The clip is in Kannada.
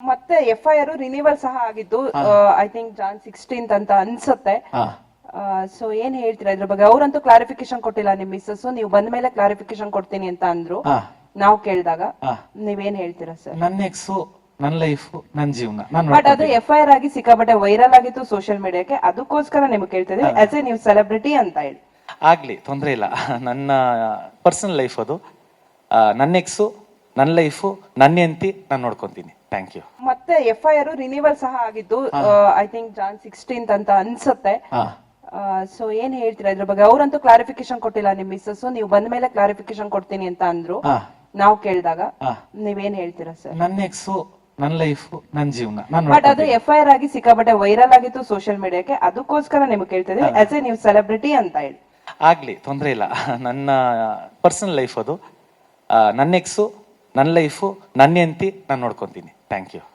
ಮತ್ತೆ ಎಫ್ ಐ ಆರ್ ರಿನಿವಲ್ ಸಹ ಆಗಿದ್ದು ಐ ಥಿಂಕ್ ಜಾನ್ ಸಿಕ್ಸ್ಟೀನ್ತ್ ಅಂತ ಅನ್ಸುತ್ತೆ. ಸೊ ಏನ್ ಹೇಳ್ತೀರಾ ಇದ್ರ ಬಗ್ಗೆ? ಅವರಂತೂ ಕ್ಲಾರಿಫಿಕೇಶನ್ ಕೊಟ್ಟಿಲ್ಲ ನಿಮ್ ಮಿಸ್ಸಸ್ ನೀವು ಬಂದ ಮೇಲೆ ಕ್ಲಾರಿಫಿಕೇಶನ್ ಕೊಡ್ತೀನಿ ಅಂತ ಅಂದ್ರು. ನಾವು ಕೇಳಿದಾಗ ನೀವ್ ನೀವೇನ್ ಹೇಳ್ತೀರಾ ಸರ್ ನನ್ನ ಎಕ್ಸು ನನ್ನ ಲೈಫ್ ನನ್ನ ಜೀವನ. ಬಟ್ ಅದು ಎಫ್ ಐ ಆರ್ ಆಗಿ ಸಿಕ್ಕಾಪಟ್ಟೆ ವೈರಲ್ ಆಗಿತ್ತು ಸೋಷಿಯಲ್ ಮೀಡಿಯಾಕ್ಕೆ ಅದಕ್ಕೋಸ್ಕರ ನಿಮ್ಗೆ ಕೇಳ್ತಿದ್ವಿ ಆಸ್ ಎ ನೀವು ಸೆಲೆಬ್ರಿಟಿ ಅಂತ ಹೇಳಿ. ಆಗ್ಲಿ ತೊಂದರೆ ಇಲ್ಲ. ನನ್ನ ಪರ್ಸನಲ್ ಲೈಫ್ ಅದು. ನನ್ನ ಎಕ್ಸು ನನ್ನ ಲೈಫು ನನ್ನ ಹೆಂಡತಿ ನಾನು ನೋಡ್ಕೊಂತೀನಿ. ಥ್ಯಾಂಕ್ ಯು ಮತ್ತೆ ಎಫ್ ಐ ಆರ್ ರಿನಿವಲ್ ಸಹ ಆಗಿದ್ದು ಐ ಥಿಂಕ್ ಜಾನ್ ಸಿಕ್ಸ್ಟೀನ್ತ್ ಅಂತ ಅನ್ಸುತ್ತೆ. ಸೊ ಏನ್ ಹೇಳ್ತೀರಾ ಇದ್ರ ಬಗ್ಗೆ? ಅವ್ರಂತೂ ಕ್ಲಾರಿಫಿಕೇಶನ್ ಕೊಟ್ಟಿಲ್ಲ ನಿಮ್ ಮಿಸ್ಸಸ್ ನೀವು ಬಂದ ಮೇಲೆ ಕ್ಲಾರಿಫಿಕೇಶನ್ ಕೊಡ್ತೀನಿ ಅಂತ ಅಂದ್ರು. ನಾವು ಕೇಳಿದಾಗ. ನೀವೇನ್ ಹೇಳ್ತೀರಾ ಸರ್ ನನ್ನ ಎಕ್ಸು ನನ್ನ ಲೈಫ್ ನನ್ನ ಜೀವನ ಬಟ್ ಅದು ಎಫ್ ಐ ಆರ್ ಆಗಿ ಸಿಕ್ಕಾಪಟ್ಟೆ ವೈರಲ್ ಆಗಿತ್ತು ಸೋಷಿಯಲ್ ಮೀಡಿಯಾಕ್ಕೆ ಅದಕ್ಕೋಸ್ಕರ ನಿಮ್ಗೆ ಕೇಳ್ತಿದ್ವಿ ಆಸ್ ಎ ನೀವು ಸೆಲೆಬ್ರಿಟಿ ಅಂತ ಹೇಳಿ. ಆಗ್ಲಿ ತೊಂದರೆ ಇಲ್ಲ. ನನ್ನ ಪರ್ಸನಲ್ ಲೈಫ್ ಅದು. ನನ್ನ ಎಕ್ಸು ನನ್ನ ಲೈಫು ನನ್ನ ಹೆಂಡತಿ ನಾನು ನೋಡ್ಕೊತೀನಿ. Thank you